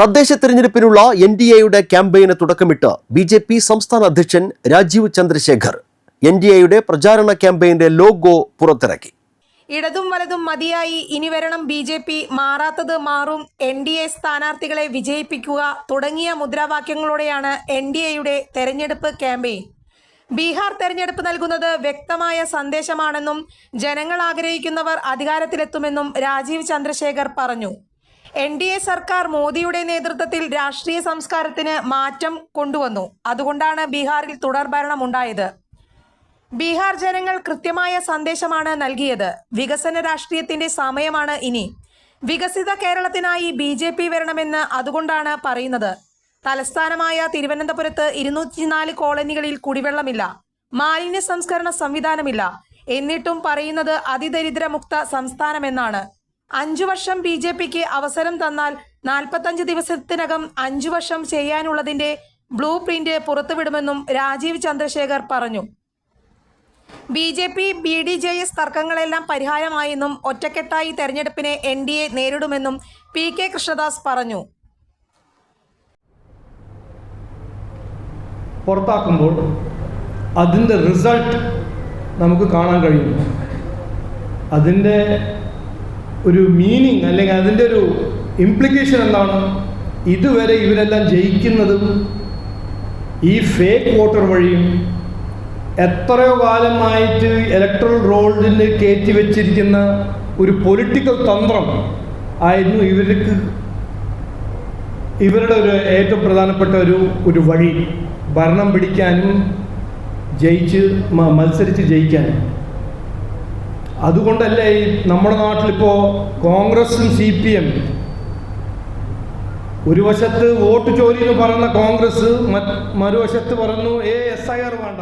തദ്ദേശ തെരഞ്ഞെടുപ്പിനുള്ള N D എയുടെ ക്യാമ്പയിന് തുടക്കമിട്ട് ബി ജെ പി സംസ്ഥാന അധ്യക്ഷൻ രാജീവ് ചന്ദ്രശേഖർ എൻ ഡി എയുടെ പ്രചാരണ ക്യാമ്പയിന്റെ ലോഗോ പുറത്തിറക്കി. ഇടതും വലതും മതിയായി ഇനി വരണം ബി ജെ പി. മാറാത്തത് മാറും. എൻ ഡി എ സ്ഥാനാർത്ഥികളെ വിജയിപ്പിക്കുക തുടങ്ങിയ മുദ്രാവാക്യങ്ങളോടെയാണ് എൻ ഡി എയുടെ തെരഞ്ഞെടുപ്പ് ക്യാമ്പയിൻ. ബീഹാർ തെരഞ്ഞെടുപ്പ് നൽകുന്നത് വ്യക്തമായ സന്ദേശമാണെന്നും ജനങ്ങൾ ആഗ്രഹിക്കുന്നവർ അധികാരത്തിലെത്തുമെന്നും രാജീവ് ചന്ദ്രശേഖർ പറഞ്ഞു. എൻ ഡി എ സർക്കാർ മോദിയുടെ നേതൃത്വത്തിൽ രാഷ്ട്രീയ സംസ്കാരത്തിന് മാറ്റം കൊണ്ടുവന്നു. അതുകൊണ്ടാണ് ബീഹാറിൽ തുടർ ഭരണമുണ്ടായത് ബീഹാർ ജനങ്ങൾ കൃത്യമായ സന്ദേശമാണ് നൽകിയത്. വികസന രാഷ്ട്രീയത്തിന്റെ സമയമാണ് ഇനി. വികസിത കേരളത്തിനായി ബി ജെ പി വരണമെന്ന് അതുകൊണ്ടാണ് പറയുന്നത്. തലസ്ഥാനമായ തിരുവനന്തപുരത്ത് ഇരുന്നൂറ്റിനാല് കോളനികളിൽ കുടിവെള്ളമില്ല. മാലിന്യ സംസ്കരണ സംവിധാനമില്ല. എന്നിട്ടും പറയുന്നത് അതിദരിദ്രമുക്ത സംസ്ഥാനമെന്നാണ്. അഞ്ചു വർഷം ബി ജെ പിക്ക് അവസരം തന്നാൽ നാൽപ്പത്തഞ്ച് ദിവസത്തിനകം അഞ്ചു വർഷം ചെയ്യാനുള്ളതിന്റെ ബ്ലൂ പ്രിന്റ് പുറത്തുവിടുമെന്നും രാജീവ് ചന്ദ്രശേഖർ പറഞ്ഞു. B J P B D J S തർക്കങ്ങളെല്ലാം പരിഹാരമായെന്നും ഒറ്റക്കെട്ടായി തെരഞ്ഞെടുപ്പിനെ എൻ ഡി എ നേരിടുമെന്നും പി കെ കൃഷ്ണദാസ് പറഞ്ഞു. പുറത്താക്കുമ്പോൾ അതിന്റെ റിസൾട്ട് നമുക്ക് കാണാൻ കഴിയും. അതിന്റെ ഒരു മീനിങ് അല്ലെങ്കിൽ അതിന്റെ ഒരു ഇംപ്ലിക്കേഷൻ എന്താണ്? ഇതുവരെ ഇവരെല്ലാം ജയിക്കുന്നതും ഈ ഫേക്ക് വോട്ടർ വഴിയും എത്രയോ കാലമായിട്ട് ഇലക്ട്രൽ റോളിൽ കയറ്റി വെച്ചിരിക്കുന്ന ഒരു പൊളിറ്റിക്കൽ തന്ത്രം ആയിരുന്നു ഇവർക്ക് ഇവരുടെ ഒരു ഏറ്റവും പ്രധാനപ്പെട്ട ഒരു ഒരു വഴി. ഭരണം പിടിക്കാനും ജയിച്ച് മത്സരിച്ച് ജയിക്കാനും. അതുകൊണ്ടല്ലേ ഈ നമ്മുടെ നാട്ടിലിപ്പോൾ കോൺഗ്രസും സി പി എം ഒരു വശത്ത് വോട്ട് ചോരി എന്ന് പറയുന്ന കോൺഗ്രസ് മറുവശത്ത് പറഞ്ഞു ഏ എസ് ഐ ആർ വേണ്ട.